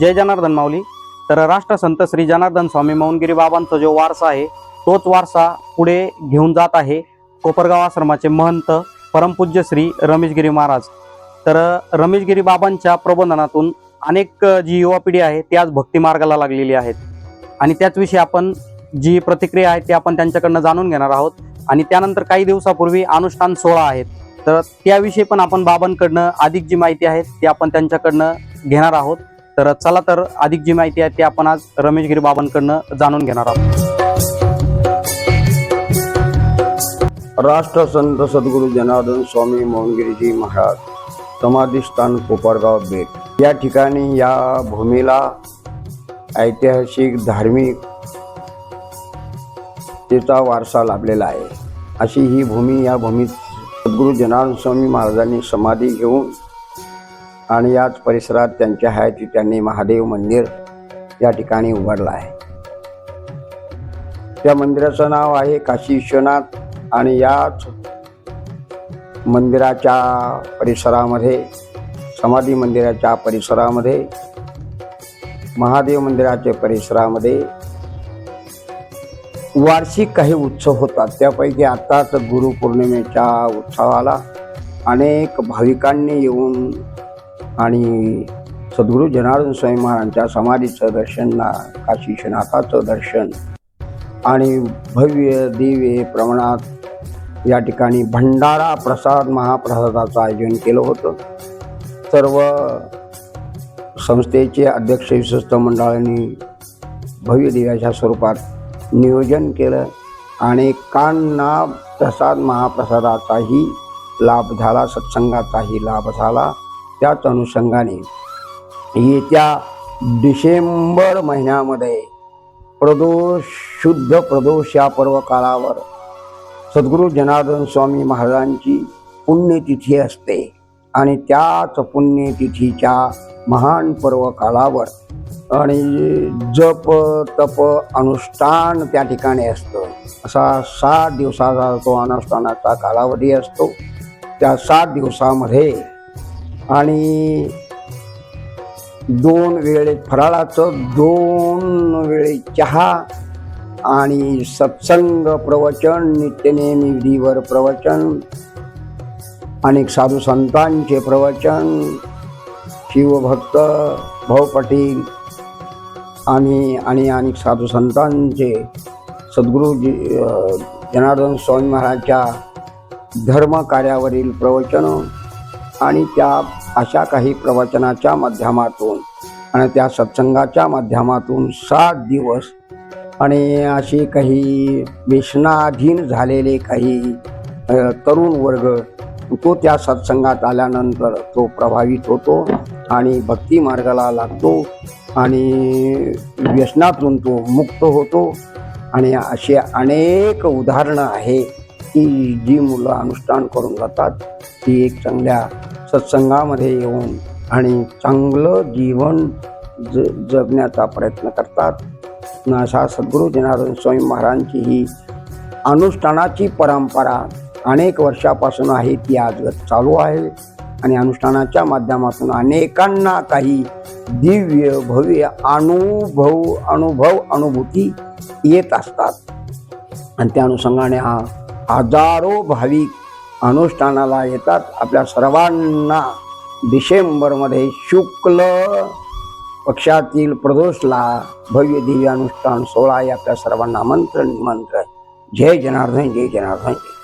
जय जनार्दन माऊली. तर राष्ट्रसंत श्री जनार्दन स्वामी मौनगिरी बाबांचा जो वारसा आहे तोच वारसा पुढे घेऊन जात आहे कोपरगाव आश्रमाचे महंत परमपूज्य श्री रमेशगिरी महाराज. तर रमेशगिरी बाबांच्या प्रबोधनातून अनेक जी युवा पिढी आहे ती आज भक्ती मार्गाला लागलेली आहेत. आणि त्याचविषयी आपण जी प्रतिक्रिया आहे ती आपण त्यांच्याकडनं जाणून घेणार आहोत. आणि त्यानंतर काही दिवसापूर्वी अनुष्ठान सोहळा आहेत तर त्याविषयी पण आपण बाबांकडनं अधिक जी माहिती आहे ती आपण त्यांच्याकडनं घेणार आहोत. तर चला तर अधिक जी माहिती आहे ती आपण आज रमेशगिरी बाबांकडनं जाणून घेणार आहोत. राष्ट्रसंत सद्गुरू जनार्दन स्वामी मोहनगिरीजी महाराज समाधीस्थान कोपरगाव बेट. या ठिकाणी या भूमीला ऐतिहासिक धार्मिक तिचा वारसा लाभलेला आहे. अशी ही भूमी या भूमीत सद्गुरू जनार्दन स्वामी महाराजांनी समाधी घेऊन आणि याच परिसरात त्यांच्या हयाती त्यांनी महादेव मंदिर या ठिकाणी उघडलं आहे. त्या मंदिराचं नाव आहे काशी विश्वनाथ आणि याच मंदिराच्या परिसरामध्ये समाधी मंदिराच्या परिसरामध्ये महादेव मंदिराच्या परिसरामध्ये वार्षिक काही उत्सव होतात. त्यापैकी आत्ताच गुरुपौर्णिमेच्या उत्सवाला अनेक भाविकांनी येऊन आणि सद्गुरू जनार्दन स्वामी महाराजांच्या समाधीचं दर्शन ना काशी दर्शन आणि भव्य दिव्य प्रमाणात या ठिकाणी भंडारा प्रसाद महाप्रसादाचं आयोजन केलं होतं. सर्व संस्थेचे अध्यक्ष विश्वस्त मंडळांनी भव्य दिव्याच्या स्वरूपात नियोजन केलं अनेकांना प्रसाद महाप्रसादाचाही लाभ झाला सत्संगाचाही लाभ झाला. त्याच अनुषंगाने येत्या डिसेंबर महिन्यामध्ये प्रदोष शुद्ध प्रदोष या पर्व काळावर सद्गुरू जनार्दन स्वामी महाराजांची पुण्यतिथी असते आणि त्याच पुण्यतिथीच्या महान पर्व काळावर आणि जप तप अनुष्ठान त्या ठिकाणी असतं. असा सात दिवसाचा तो अनुष्ठानाचा कालावधी असतो. त्या सात दिवसामध्ये आणि दोन वेळे फराळाचं दोन वेळे चहा आणि सत्संग प्रवचन नित्यनेमी विधीवर प्रवचन अनेक साधू संतांचे प्रवचन शिवभक्त भाऊ पाटील आणि आणि अनेक साधू संतांचे सद्गुरुजी जनार्दन स्वामी महाराजच्या धर्म कार्यावरील प्रवचन आणि त्या अशा काही प्रवचनाच्या माध्यमातून आणि त्या सत्संगाच्या माध्यमातून सात दिवस आणि असे काही व्यसनाधीन झालेले काही तरुण वर्ग तो त्या सत्संगात आल्यानंतर तो प्रभावित होतो आणि भक्ती मार्गाला लागतो आणि व्यसनातून तो मुक्त होतो. आणि असे अनेक उदाहरणं आहे की जी मुलं अनुष्ठान करून जातात ती एक चांगल्या सत्संगामध्ये येऊन आणि चांगलं जीवन ज जगण्याचा प्रयत्न करतात. अशा सद्गुरू जनार्दन स्वामी महाराजांची ही अनुष्ठानाची परंपरा अनेक वर्षापासून आहे ती आज चालू आहे. आणि अनुष्ठानाच्या माध्यमातून अनेकांना काही दिव्य भव्य अनुभव अनुभव अनुभूती येत असतात. आणि त्या अनुषंगाने हा हजारो भाविक अनुष्ठानाला येतात. आपल्या सर्वांना डिसेंबरमध्ये शुक्ल पक्षातील प्रदोषला भव्य दिव्य अनुष्ठान सोहळा या आपल्या सर्वांना आमंत्रण निमंत्रण. जय जनार्दन जय जनार्दन जय